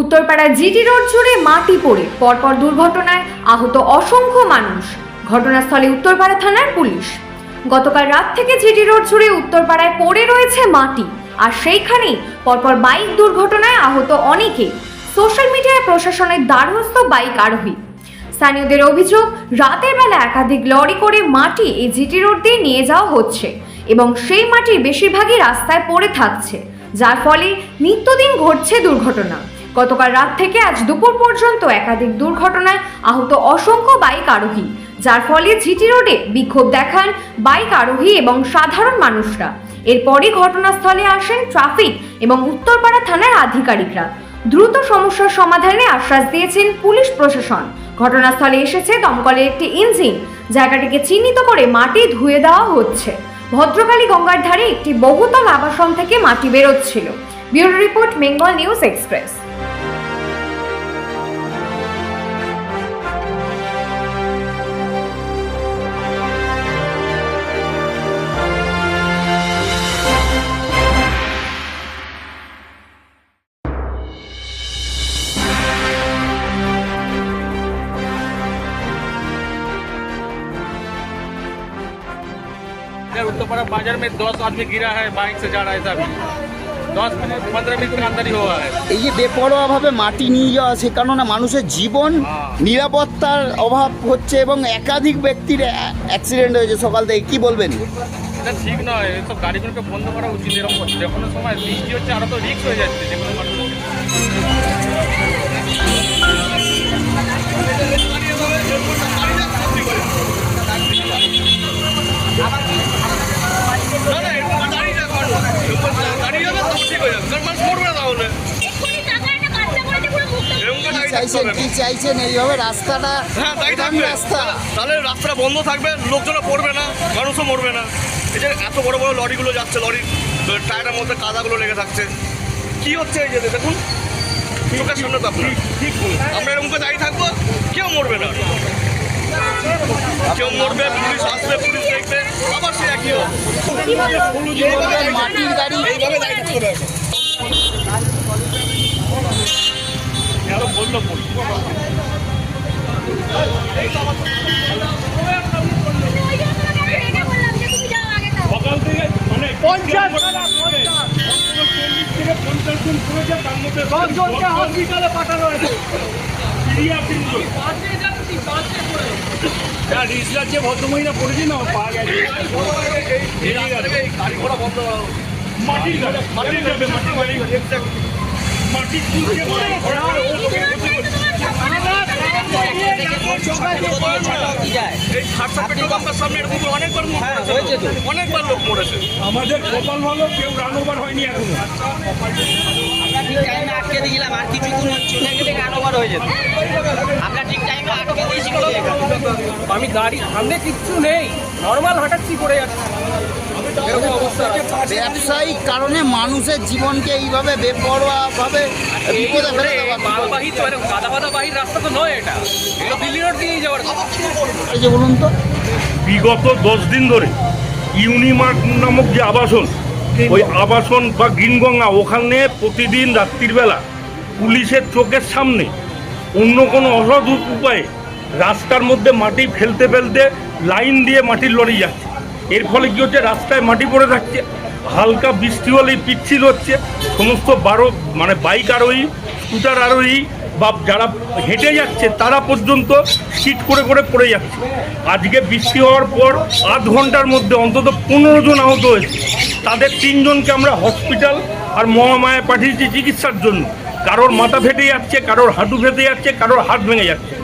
Uttarpara GT road জুড়ে মাটি পড়ে, পরপর দুর্ঘটনায় আহত অসংখ্য মানুষ। ঘটনাস্থলে উত্তরপাড়া থানার পুলিশ। গতকাল রাত থেকে জিটি রোড জুড়ে উত্তরপাড়ায় পড়ে রয়েছে মাটি, আর সেইখানেই পরপর বাইক দুর্ঘটনায় আহত অনেকে। সোশ্যাল মিডিয়ায় প্রশাসনের দ্বারস্থ বাইক আরোহী। স্থানীয়দের অভিযোগ, রাতের বেলা একাধিক লরি করে মাটি এই জিটি রোড দিয়ে নিয়ে যাওয়া হচ্ছে এবং সেই মাটির বেশিরভাগই রাস্তায় পড়ে থাকছে। যার ফলে নিত্যদিন ঘটছে দুর্ঘটনা। গতকাল রাত থেকে আজ দুপুর পর্যন্ত একাধিক দুর্ঘটনায় আহত অসংখ্য বাইক আরোহী, যার ফলে জিটি রোডে বিক্ষোভ দেখান বাইক আরোহী এবং সাধারণ মানুষরা। এরপরই ঘটনাস্থলে আসেন ট্রাফিক এবং উত্তরপাড়া থানার আধিকারিকরা। দ্রুত সমস্যার সমাধানে আশ্বাস দিয়েছেন পুলিশ প্রশাসন। ঘটনাস্থলে এসেছে দমকলের একটি ইঞ্জিন, জায়গাটিকে চিহ্নিত করে মাটি ধুয়ে দেওয়া হচ্ছে। ভদ্রকালী গঙ্গার ধারে একটি বহুতল আবাসন থেকে মাটি বেরোচ্ছিল। Bureau report Bengal News Express. इधर उत्तरपाड़ा बाजार में दस आदमी गिरा है बाइक से जा रहा है था अभी दस मिनट पंद्रह मिनट के अंदर ही हुआ है এই যে বেপরোয়াভাবে মাটি নিয়ে যাওয়া সে কারণে মানুষের জীবন নিরাপত্তার অভাব হচ্ছে এবং একাধিক ব্যক্তির অ্যা- অ্যাক্সিডেন্ট হয়েছে সকাল থেকে কি বলবেন এটা ঠিক নয় এসব গাড়িগুলোকে বন্ধ করা উচিত এরকম যে কোনো সময় বৃষ্টি হচ্ছে আরো তো রিক্স হয়ে যাচ্ছে যে কোনো মানুষ চাইছেন কি চাইছেন? এইভাবে রাস্তাটা হ্যাঁ রাস্তা। তাহলে রাস্তাটা বন্ধ থাকবে লোকজনও পড়বে না মানুষও মরবে না। এই যে এত বড় বড় লরিগুলো যাচ্ছে লরি টায়ারের মধ্যে কাদাগুলো লেগে থাকছে। কি হচ্ছে এই যে দেখুন চোখের সামনে তো আপনার। আমরা এরকম করে দাঁড়িয়ে থাকব কেউ মরবে না। কেউ মরবে পুলিশ আসবে পুলিশ দেখবে আবার সে একই মাটির গাড়ি দাঁড়িয়ে বলল সকাল থেকে মানে পঞ্চাশ। পঞ্চাশ জন করেছে তার মধ্যে দশ জনকে হসপিটালে পাঠানো হয়েছে। রিসলার যে ভদ্রমহিলা পড়েছে না পাওয়া গেছে। মাটির গাড়ি মাটির মাটির গাড়ি আমাদের কপাল ভালো কেউ হয়নি এখনও ঠিক টাইমে আটকে হয়ে ঠিক টাইমে আটকে আমি গাড়ি সামনে কিচ্ছু নেই। নর্মাল হাঁটাচ্ছি পড়ে যাচ্ছি? ব্যবসায়িক কারণে মানুষের জীবনকে এইভাবে বেপরোয়াভাবে বিপদে ফেলে রাস্তা তো নয় এটা। এই যে বলুন তো। বিগত দশ দিন ধরে ইউনিমার্ট নামক যে আবাসন ওই আবাসন বা গ্রিনগঙ্গা ওখানে প্রতিদিন রাত্রির বেলা পুলিশের চোখের সামনে অন্য কোনো অসৎ উপায়ে রাস্তার মধ্যে মাটি ফেলতে ফেলতে লাইন দিয়ে মাটির লরি যাচ্ছে। এর ফলে কী হচ্ছে? রাস্তায় মাটি পড়ে থাকছে, হালকা বৃষ্টি হলেই পিচ্ছিল হচ্ছে, সমস্ত বারো মানে বাইক আরোহী, স্কুটার আরোহী, বা যারা হেঁটে যাচ্ছে, তারা পর্যন্ত সিট করে করে পড়ে যাচ্ছে। আজকে বৃষ্টি হওয়ার পর আধ ঘণ্টার মধ্যে অন্তত পনেরো জন আহত হয়েছে। তাদের তিনজনকে আমরা হসপিটাল আর মহামায়া পাঠিয়েছি চিকিৎসার জন্য। কারোর মাথা ফেটে যাচ্ছে, কারোর হাঁটু ফেটে যাচ্ছে, কারোর হাত ভেঙে যাচ্ছে।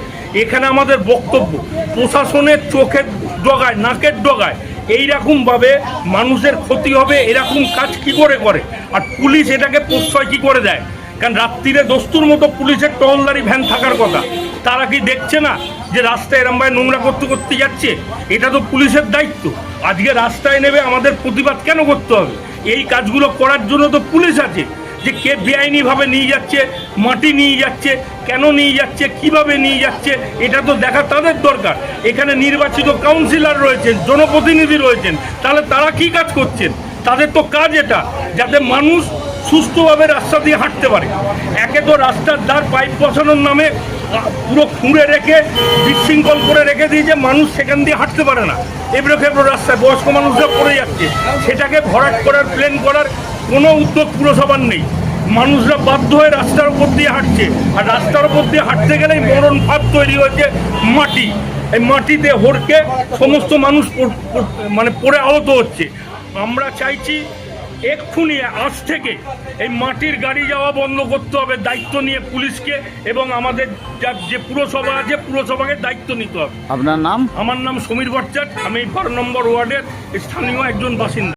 এখানে আমাদের বক্তব্য, প্রশাসনের চোখের ডগায়, নাকের ডগায় এইরকমভাবে মানুষের ক্ষতি হবে, এরকম কাজ কি করে করে? আর পুলিশ এটাকে প্রশ্রয় কি করে দেয়? কারণ রাত্রিরে দস্তুর মতো পুলিশের টহলদারি ভ্যান থাকার কথা। তারা কি দেখছে না যে রাস্তায় এরমভাবে নোংরা করতে করতে যাচ্ছে? এটা তো পুলিশের দায়িত্ব। আজকে রাস্তায় নেবে আমাদের প্রতিবাদ কেন করতে হবে? এই কাজগুলো করার জন্য তো পুলিশ আছে। যে কে বেআইনিভাবে নিয়ে যাচ্ছে, মাটি নিয়ে যাচ্ছে, কেন নিয়ে যাচ্ছে, কীভাবে নিয়ে যাচ্ছে, এটা তো দেখা তাদের দরকার। এখানে নির্বাচিত কাউন্সিলর রয়েছেন, জনপ্রতিনিধি রয়েছেন, তাহলে তারা কি কাজ করছেন? তাদের তো কাজ এটা, যাতে মানুষ সুস্থভাবে রাস্তা দিয়ে হাঁটতে পারে। একে তো রাস্তার ধার পাইপ বসানোর নামে পুরো খুঁড়ে রেখে, বিশৃঙ্খল করে রেখে দিয়ে যে মানুষ সেখান দিয়ে হাঁটতে পারে না। এবড়ো খেবড়ো রাস্তায় বয়স্ক মানুষরা পড়ে যাচ্ছে। সেটাকে ভরাট করার প্লেন করার কোনো উদ্যোগ পুরসভার নেই। মানুষরা বাধ্য হয়ে রাস্তার উপর দিয়ে হাঁটছে। আর রাস্তার উপর দিয়ে হাঁটতে গেলেই মরণ ভাব তৈরি হয়েছে মাটি। এই মাটিতে হড়কে সমস্ত মানুষ মানে পড়ে আহত হচ্ছে। আমরা চাইছি এক্ষুনি আজ থেকে এই মাটির গাড়ি যাওয়া বন্ধ করতে হবে দায়িত্ব নিয়ে পুলিশকে এবং আমাদের যা- যে পুরসভা আছে পুরসভাকে দায়িত্ব নিতে হবে। আপনার নাম? আমার নাম সমীর ভট্টাচার্য আমি বারো নম্বর ওয়ার্ডের স্থানীয় একজন বাসিন্দা।